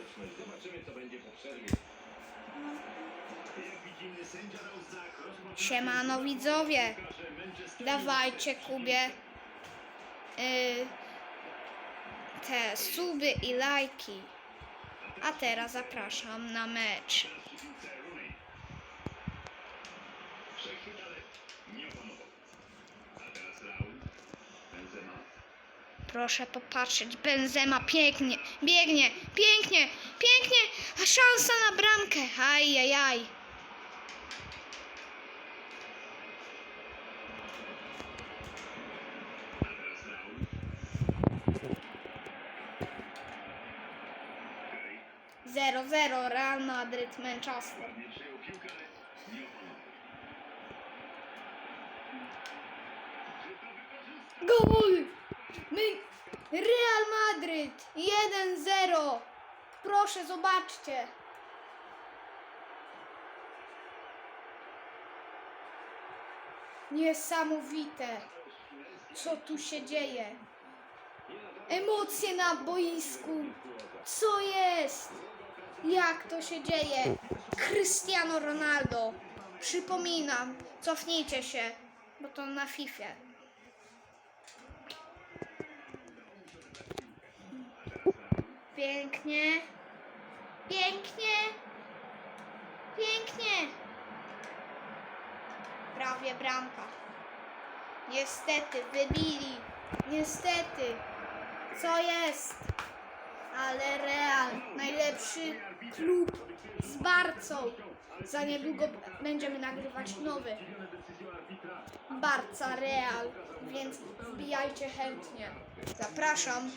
skuteczność. Zobaczymy, co będzie po przerwie. Siemano widzowie, dawajcie Kubie y, te suby i lajki. A teraz zapraszam na mecz. Nie opanował. A teraz Raul. Benzema. Proszę popatrzeć, Benzema pięknie, biegnie, pięknie, pięknie, a szansa na bramkę, ajajaj. Gray. 0-0 Real Madryt, Manchester. Gol! Real Madryt 1-0. Proszę, zobaczcie. Niesamowite, co tu się dzieje. Emocje na boisku. Co jest? Jak to się dzieje? Cristiano Ronaldo. Przypominam, cofnijcie się, bo to na FIFA. Pięknie. Pięknie. Pięknie. Prawie bramka. Niestety, wybili. Niestety. Co jest? Ale Real, najlepszy klub z Barcą. Za niedługo będziemy nagrywać nowy. Barca Real, więc wbijajcie chętnie. Zapraszam.